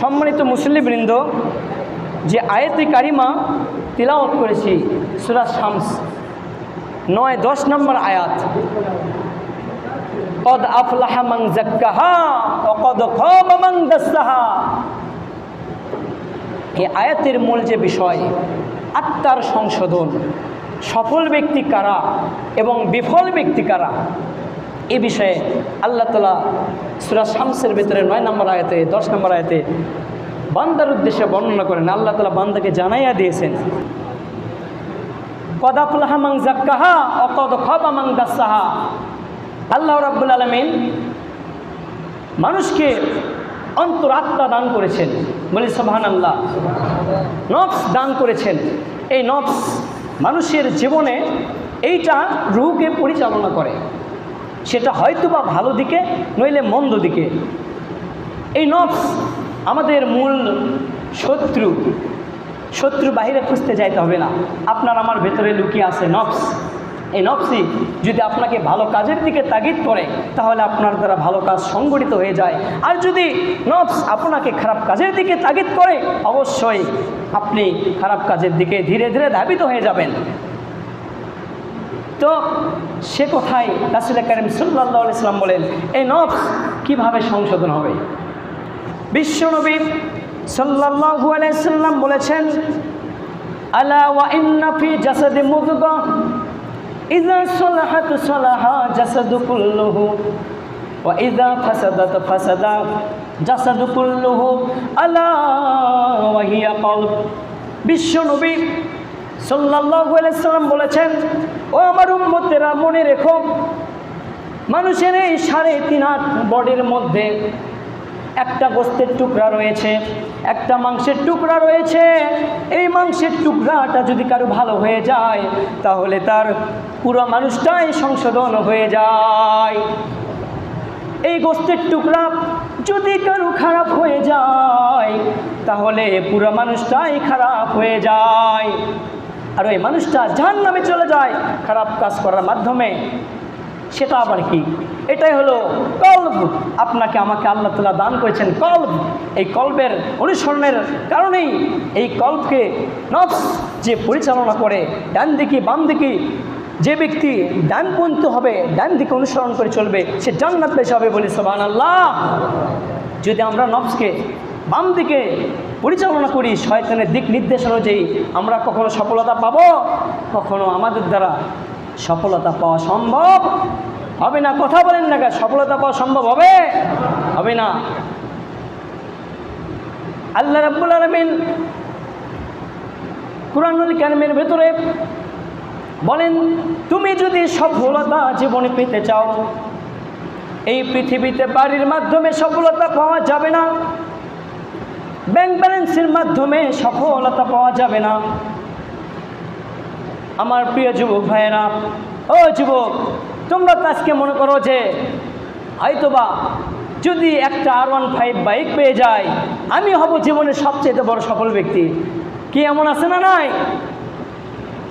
সম্মানিত মুসল্লিবৃন্দ, যে আয়তি কারিমা তিলাওয়াত করেছি সুরাজ শামস, নয়, দশ নম্বর আয়াত। কদ আফলাহা মান জাক্কাহা ও কদ খাবা মান এই আয়াতের মূল যে বিষয়, আত্মার সংশোধন, সফল ব্যক্তি কারা এবং বিফল ব্যক্তি কারা? এ বিষয়ে আল্লাহ তালা সুরা শামসের ভিতরে নয় নম্বর আয়াতে, দশ নম্বর আয়াতে বান্দার উদ্দেশ্যে বর্ণনা করেন। আল্লাহ তালা বান্দাকে জানাইয়া দিয়েছেন কদাফুল্লাহা মাং জাক্কাহা অকদ খবা মাং দাসাহা। আল্লাহ রাব্বুল আলমিন মানুষকে অন্তরাত্মা দান করেছেন। বলি সোহান আল্লাহ নফস দান করেছেন। এই নফস মানুষের জীবনে এইটা রুহকে পরিচালনা করে। সেটা হয়তো বা ভালো দিকে, নইলে মন্দ দিকে। এই নফস আমাদের মূল শত্রু। শত্রু বাহিরে খুঁজতে যাইতে হবে না। আপনার আমার ভেতরে লুকিয়ে আছে নফস। এই নফসি যদি আপনাকে ভালো কাজের দিকে তাগিদ করে, তাহলে আপনার দ্বারা ভালো কাজ সংগঠিত হয়ে যায়। আর যদি নফস আপনাকে খারাপ কাজের দিকে তাগিদ করে, অবশ্যই আপনি খারাপ কাজের দিকে ধীরে ধীরে ধাবিত হয়ে যাবেন। তো সে কোথায় রাসুল করিম সাল্লাহ ইসলাম বলেন এই নফস কীভাবে সংশোধন হবে? বিশ্বনবী সাল্লাল্লাহু আলাইহি সাল্লাম বলেছেন, আলা ওয়া ইন্না ফি জাসাদি মুদগা সালাহাত সালাহা জাসাদু কুল্লুহু, ওয়া ফাসাদাত ফাসাদা বিশ্বনবী সাল্লাল্লাহু বলেছেন ও আমার উম্মতেরা, মনে রেখো, মানুষের এই সাড়ে তিন হাত বডির মধ্যে একটা গোস্তের টুকরা রয়েছে, একটা মাংসের টুকরা রয়েছে। এই মাংসের টুকরাটা যদি কারও ভালো হয়ে যায়, তাহলে তার পুরো মানুষটাই সংশোধন হয়ে যায়। এই গোস্তের টুকরা যদি কারও খারাপ হয়ে যায়, তাহলে পুরো মানুষটাই খারাপ হয়ে যায়। আর ওই মানুষটা যার নামে চলে যায় খারাপ কাজ করার মাধ্যমে। সেটা আবার কি? এটাই হলো কল্ব। আপনাকে, আমাকে আল্লাহ তালা দান করেছেন কল্ব। এই কল্পের অনুসরণের কারণেই এই কল্পকে নফস যে পরিচালনা করে, ডান দিকে, বাম দিকে, যে ব্যক্তি ডানপন্থী হবে, ডান দিকে অনুসরণ করে চলবে, সে জান্নাত পেশা হবে বলে সোবান আল্লাহ যদি আমরা নফসকে বাম দিকে পরিচালনা করি, শয়তানের দিক নির্দেশ অনুযায়ী আমরা কখনো সফলতা পাব, কখনো আমাদের দ্বারা সফলতা পাওয়া সম্ভব হবে না। কথা বলেন না কেন? সফলতা পাওয়া সম্ভব হবে? হবে না। আল্লাহ রাব্বুল আলমিন কুরআনুল কারিমের ভেতরে বলেন, তুমি যদি সফলতা জীবনে পেতে চাও, এই পৃথিবীতে বাড়ির মাধ্যমে সফলতা পাওয়া যাবে না। ব্যাংক ব্যালেন্সের মাধ্যমে সফলতা পাওয়া যাবে না। আমার প্রিয় যুবক ভাইয়েরা, ও যুবক, তোমরা তো আজকে মনে করো যে হয়তোবা যদি একটা আর ওয়ান ফাইভ বাইক পেয়ে যায়, আমি হব জীবনের সবচেয়ে বড় সফল ব্যক্তি। কি এমন আছে না নাই?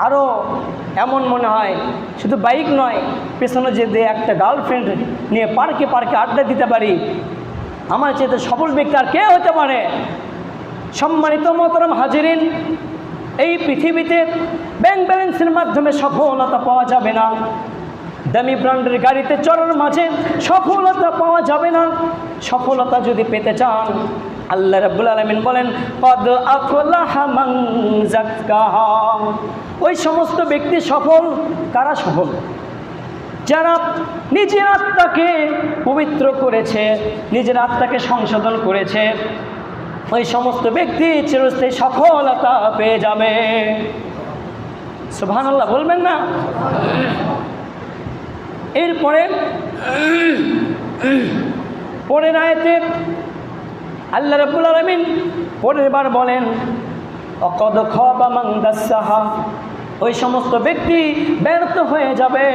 আরও এমন মনে হয়, শুধু বাইক নয়, পেছনে যদি একটা গার্লফ্রেন্ড নিয়ে পার্কে পার্কে আড্ডা দিতে পারি, আমার চেয়ে সফল ব্যক্তি আর কে হতে পারে? সম্মানিত মতরম হাজিরিন, এই পৃথিবীতে ব্যাংক ব্যালেন্সের মাধ্যমে সফলতা পাওয়া যাবে না। দামি ব্র্যান্ডের গাড়িতে চড়ার মাঝে সফলতা পাওয়া যাবে না। সফলতা যদি পেতে চান, আল্লাহ রাব্বুল আলামিন বলেন, কদ আফলাহা মান যাক্কাহা। ওই সমস্ত ব্যক্তি সফল, কারা সফল? যারা নিজের আত্মাকে পবিত্র করেছে, নিজের আত্মাকে সংশোধন করেছে ওই সমস্ত ব্যক্তি চিরস্থায়ী সফলতা পেয়ে যাবে। সুবহানাল্লাহ, বলবেন না? এরপরে, পরের আয়তে আল্লাহ রাব্বুল আলামিন পরের বার বলেন, অকদ খবা ওই সমস্ত ব্যক্তি ব্যর্থ হয়ে যাবে,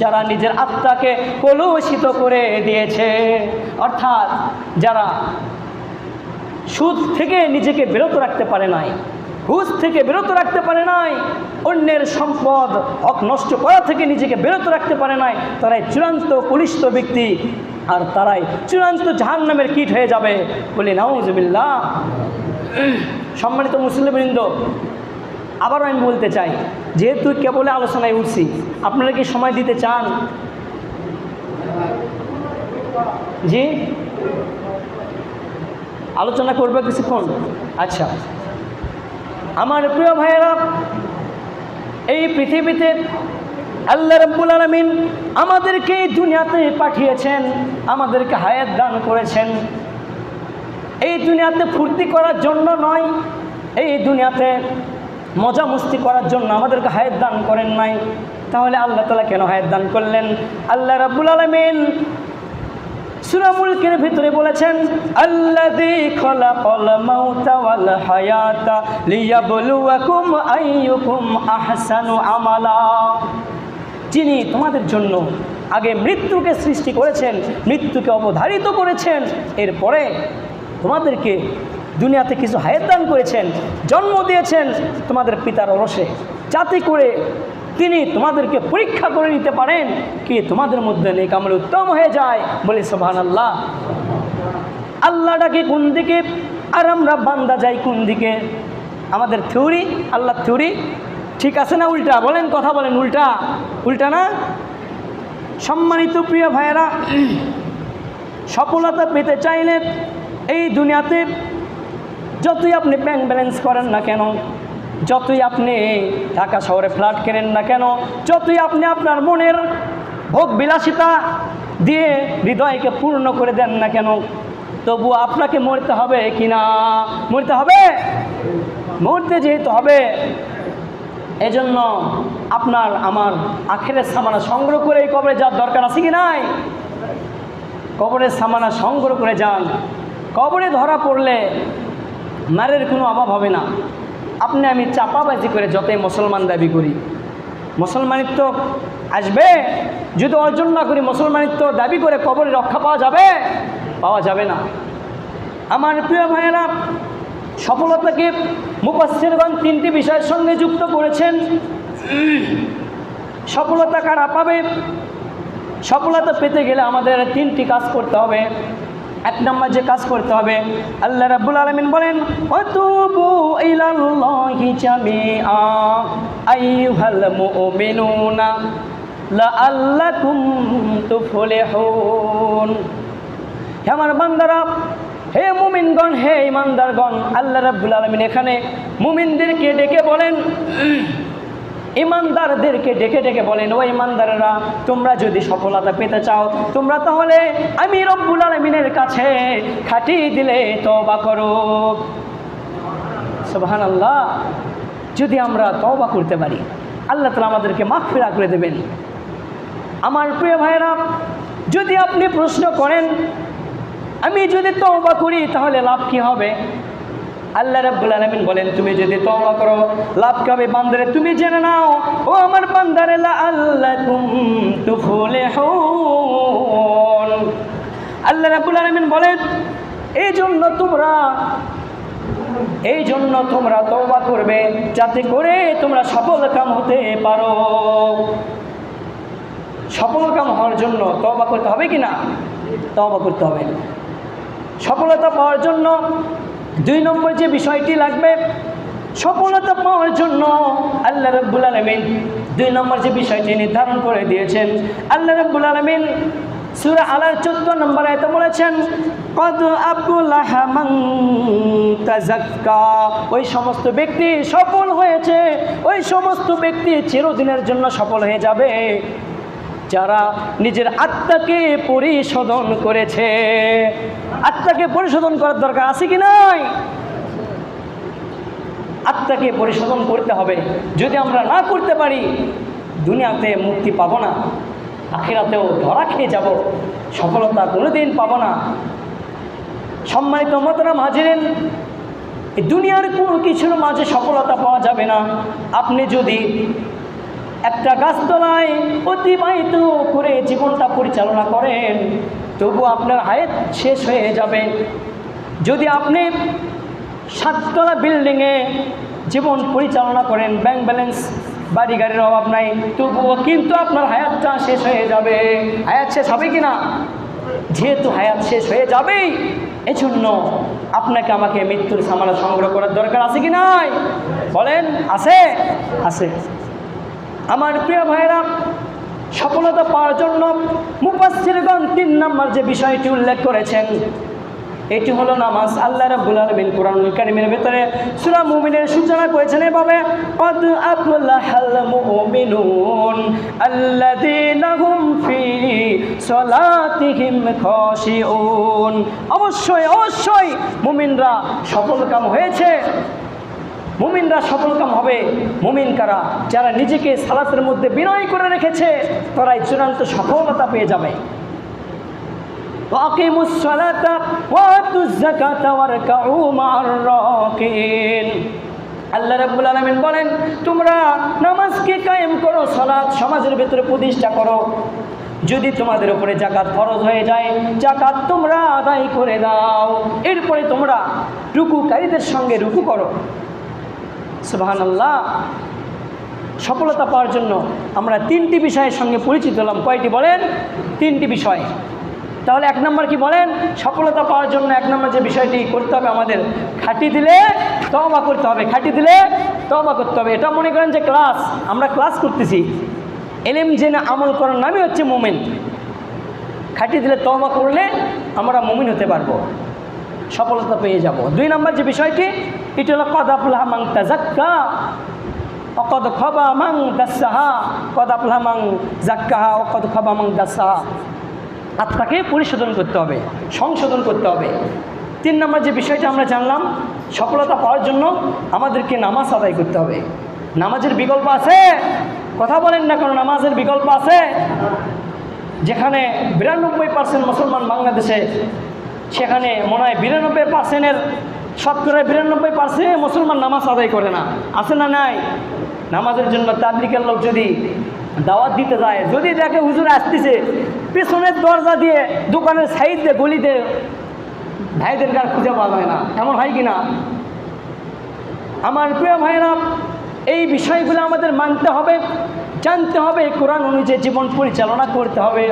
যারা নিজের আত্মাকে কলুষিত করে দিয়েছে। অর্থাৎ যারা সুদ থেকে নিজেকে বিরত রাখতে পারে নাই, ঘুষ থেকে বিরত রাখতে পারে নাই, অন্যের সম্পদ হক নষ্ট করা থেকে নিজেকে বিরত রাখতে পারে নাই, তারাই চূড়ান্ত কলিষ্ঠ ব্যক্তি আর তারাই চূড়ান্ত জাহান নামের কীট হয়ে যাবে বলি নাউজবিল্লা সম্মানিত মুসলিমবৃন্দ, আবারও আমি বলতে চাই, যেহেতু কেবল আলোচনায় উঠছি, আপনারা কি সময় দিতে চান? জি? আলোচনা করবে কিছুক্ষণ? আচ্ছা। আমার প্রিয় ভাইয়েরা, এই পৃথিবীতে আল্লাহ রব্বুল আলমিন আমাদেরকে এই দুনিয়াতে পাঠিয়েছেন, আমাদেরকে হায়াত দান করেছেন। এই দুনিয়াতে ফুর্তি করার জন্য নয়, এই দুনিয়াতে মজা মস্তি করার জন্য আমাদেরকে হায়াত দান করেন নাই। তাহলে আল্লাহ তালা কেন হায়াত দান করলেন? আল্লাহ রাব্বুল আলমিন সুরামুলকের ভিতরে বলেছেন, আল্লাযী আহসানু আমালা। যিনি তোমাদের জন্য আগে মৃত্যুকে সৃষ্টি করেছেন, মৃত্যুকে অবধারিত করেছেন, এরপরে তোমাদেরকে দুনিয়াতে কিছু হায়াত দান করেছেন, জন্ম দিয়েছেন তোমাদের পিতার অরসে যাতে করে তিনি তোমাদেরকে পরীক্ষা করে নিতে পারেন কি তোমাদের মধ্যে নেই কামল উত্তম হয়ে যায়। বলে সোহান আল্লাহ আল্লাহটাকে কোন দিকে? আর আমরা বান্দা যাই কোন দিকে? আমাদের থিওরি? আল্লাহ থিওরি? ঠিক আছে না উল্টা? বলেন, কথা বলেন, উল্টা। উল্টা না? সম্মানিত প্রিয় ভাইয়েরা, সফলতা পেতে চাইলে এই দুনিয়াতে যতই আপনি ব্যাংক ব্যালেন্স করেন না কেন যতই আপনি ঢাকা শহরে ফ্ল্যাট কেনেন না কেন, যতই আপনি আপনার মনের ভোগ বিলাসিতা দিয়ে হৃদয়কে পূর্ণ করে দেন না কেন, তবু আপনাকে মরতে হবে কি না? মরতে হবে? মরতে যেহেতু হবে, এজন্য আপনার আমার আখেরের সামানা সংগ্রহ করে এই কবরে যাওয়ার দরকার আছে কি নাই? কবরের সামানা সংগ্রহ করে যান। কবরে ধরা পড়লে নারের কোনো অভাব হবে না। আপনি আমি চাপাবাজি করে যতই মুসলমান দাবি করি, মুসলমানিত্ব আসবে? যদি অর্জন না করি, মুসলমানিত্ব দাবি করে কবরে রক্ষা পাওয়া যাবে? পাওয়া যাবে না। আমার প্রিয় ভাইয়েরা, সফলতাকে মুপাসিরগণ তিনটি বিষয়ের সঙ্গে যুক্ত করেছেন। সফলতা কারা পাবে? সফলতা পেতে গেলে আমাদের তিনটি কাজ করতে হবে। এক নম্বর যে কাজ করতে হবে, আল্লাহ রাব্বুল আলামিন বলেন হে আমার বান্দারা, হে মুমিনগণ, হে ইমানদারগণ, আল্লাহ রাব্বুল আলামিন এখানে মুমিনদেরকে ডেকে বলেন ইমানদারদেরকে ডেকে ডেকে বলেন, ও ইমানদারেরা, তোমরা যদি সফলতা পেতে চাও, তোমরা তাহলে আমি রব্বুল আলমিনের কাছে খাটি দিলে তবা করো। সুবহান আল্লাহ যদি আমরা তবা করতে পারি, আল্লাহ তালা আমাদেরকে মাফ ফেরা করে দেবেন। আমার প্রিয় ভাইয়েরা, যদি আপনি প্রশ্ন করেন, আমি যদি তওবা করি, তাহলে লাভ কি হবে? আল্লাহ রাব্বুল আলামিন বলেন, তুমি যদি তওবা করো, লাভ হবে বান্দারে? তুমি জেনে নাও, ও আমার বান্দারে, লা আল্লাকুম তুফলিহুন আল্লাহ রাব্বুল আলামিন বলেন এই জন্য তোমরা এই জন্য তোমরা তওবা করবে, যাতে করে তোমরা সফল কাম হতে পারো। সফল কাম হওয়ার জন্য তওবা করতে হবে কি না? তওবা করতে হবে। সফলতা পাওয়ার জন্য দুই নম্বর যে বিষয়টি লাগবে, সফলতা পাওয়ার জন্য আল্লাহ রব্বুল আলমিন দুই নম্বর যে বিষয়টি নির্ধারণ করে দিয়েছেন, আল্লাহ রব্বুল আলমিন সুরা আলার চোদ্দ নম্বর এত বলেছেন, কদ আব্দুল্লাহ তাজাক্কা ওই সমস্ত ব্যক্তি সফল হয়েছে, ওই সমস্ত ব্যক্তি চিরদিনের জন্য সফল হয়ে যাবে। যারা নিজের আত্মাকে পরিশোধন করেছে। আত্মাকে পরিশোধন করার দরকার আছে কি নাই? আত্মাকে পরিশোধন করতে হবে। যদি আমরা না করতে পারি, দুনিয়াতে মুক্তি পাবো না, আখিরাতেও ধরা খেয়ে যাব, সফলতা কোনোদিন পাবো না। সম্মানিত মতরাম হাজিরেন দুনিয়ার কোনো কিছুর মাঝে সফলতা পাওয়া যাবে না। আপনি যদি একটা গাছতলায় অতিবাহিত করে জীবনটা পরিচালনা করেন তবু আপনার হায়াত শেষ হয়ে যাবে। যদি আপনি সাততলা বিল্ডিংয়ে জীবন পরিচালনা করেন, ব্যাংক ব্যালেন্স বাড়ি গাড়ির অভাব নাই, তবুও কিন্তু আপনার হায়াতটা শেষ হয়ে যাবে। হায়াত শেষ হবে কি না যেহেতু হায়াত শেষ হয়ে যাবেই এজন্য আপনাকে আমাকে মৃত্যুর সামানা সংগ্রহ করার দরকার আছে কি নাই? বলেন, আছে? আছে। আমার প্রিয় ভাইরা সফলতা পাওয়ার জন্য মুপাসিরগণ তিন নম্বর যে বিষয়টি উল্লেখ করেছেন, এটি হলো নামাজ। আল্লাহ রাব্বুল আলামিন কোরআনুল কারীমের ভিতরে সূরা মুমিনের সূচনা করেছেন এভাবে, কদ আফলাহাল মুমিনুন আল্লাযীনা হুম ফি সলাতিহিম খাশিউন। অবশ্যই অবশ্যই মুমিনরা সফলকাম হয়েছে। মুমিনরা সফলকাম হবে। মুমিন কারা যারা নিজেকে সালাতের মধ্যে বিনয় করে রেখেছে, তারাই চূড়ান্ত সফলতা পেয়ে যাবে। আল্লাহ রাবুল আলমিন বলেন, তোমরা নামাজকে কায়েম করো, সালাত সমাজের ভিতরে প্রতিষ্ঠা করো। যদি তোমাদের উপরে জাকাত ফরজ হয়ে যায় জাকাত তোমরা আদায় করে দাও। এরপরে তোমরা রুকুকারীদের সঙ্গে রুকু করো। সুবহানাল্লাহ। সফলতা পাওয়ার জন্য আমরা তিনটি বিষয়ের সঙ্গে পরিচিত হলাম। কয়টি বলেন? তিনটি বিষয়। তাহলে এক নম্বর কি বলেন? সফলতা পাওয়ার জন্য এক নম্বর যে বিষয়টি করতে হবে আমাদের, খাটি দিলে তবা করতে হবে, খাটি দিলে তবা করতে হবে। এটা মনে করেন যে ক্লাস, আমরা ক্লাস করতেছি। এলেম জেনে আমল করার নামই হচ্ছে মোমেন। খাটি দিলে তবা করলে আমরা মুমিন হতে পারব। সফলতা পেয়ে যাব। দুই নম্বর যে বিষয়টি এটি হলো কদাফুল্লাহ মাং তাজাক্কা। অকদ খবা মাং দাসাহা। কদাফুল্লাহ মাং জাক্কাহা অকদ খবা মাং দাসাহা। আত্মাকে পরিশোধন করতে হবে, সংশোধন করতে হবে। তিন নম্বর যে বিষয়টা আমরা জানলাম, সফলতা পাওয়ার জন্য আমাদেরকে নামাজ আদায় করতে হবে। নামাজের বিকল্প আছে? কথা বলেন না কোনো, নামাজের বিকল্প আছে? যেখানে বিরানব্বই পার্সেন্ট মুসলমান বাংলাদেশে, সেখানে মনে হয় বিরানব্বই পার্সেন্টের শতকরা বিরানব্বই পার্সেন্ট মুসলমান নামাজ আদায় করে না। আছে না নাই? নামাজের জন্য তাবলিকের লোক যদি দাওয়াত দিতে যায়, যদি দেখে হুজুর আসতেছে, পেছনের দরজা দিয়ে দোকানের সাইড দিয়ে গলিতে ভাইদের গার খুঁজে পাওয়া যায় না। এমন হয় কি না আমার প্রিয় ভাইরা এই বিষয়গুলো আমাদের মানতে হবে, জানতে হবে কোরআন অনুযায়ী জীবন পরিচালনা করতে হবে।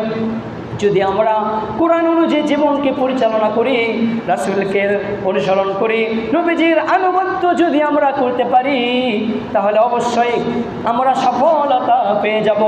যদি আমরা কোরআন অনুযায়ী জীবনকে পরিচালনা করি, রাসুলকে অনুসরণ করি, নবীজির আনুগত্য যদি আমরা করতে পারি, তাহলে অবশ্যই আমরা সফলতা পেয়ে যাব।